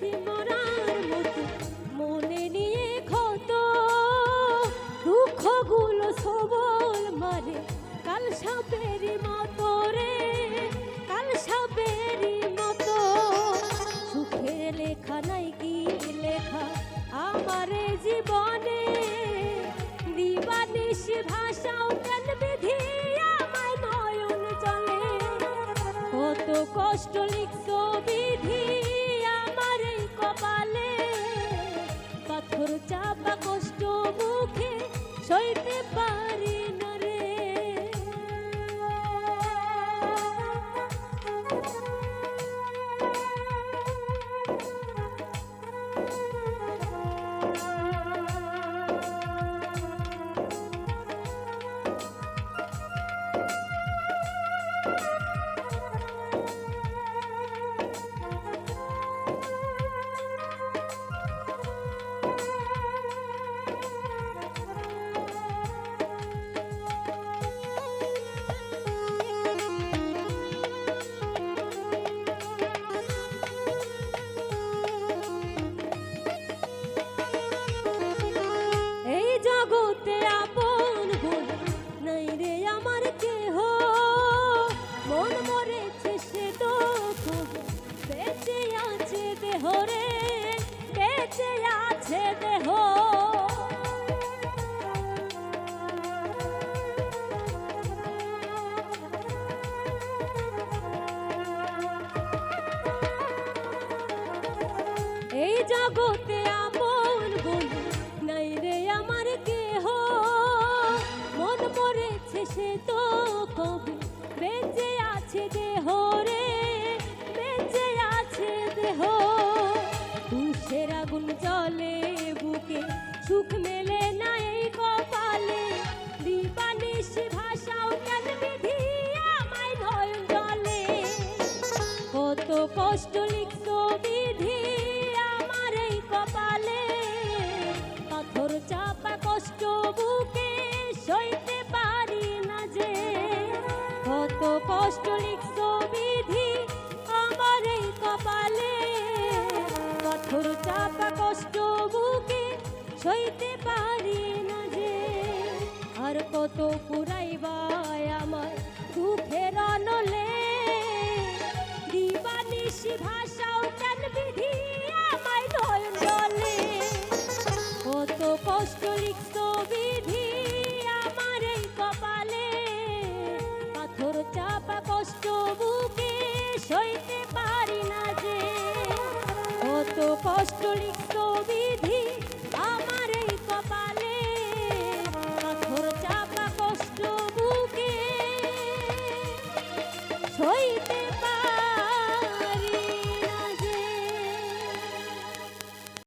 আছি মরার মতো মনে নিয়ে ক্ষত। দুঃখগুলো সবল মারে কাল সাপেরই মতো রে, কাল সাপেরই মতো। সুখের লেখা নাই কি লেখা আমার জীবনে। দিবানিশ ভাষাও কেন বিধি আমায় নয়ন চলে কত কষ্ট লিখছো বিধি সইতে পারি জগতে আপন বলে নাই রে আমার কেহ। মন মরেছে সে তো কবে, বেঁচে আছে দেহ রে, বেঁচে আছে দেহ। তুষের আগুন জলে বুকে, সুখ মেলে না এই কপালে। দিবানিশ ভাষাও সইতে পারি না যে। আর কত পুরাইবাই আমার দুঃখের অনলে। দিবানিশি ভাষাও কেন বিধি আমায় নয়ন জলে? কত কষ্ট লিখতো বিধি আমার এই কপালে। পাথর চাপা কষ্ট বুকে সইতে পারি না যে। কত কষ্ট লিখতো Oi, Ipê!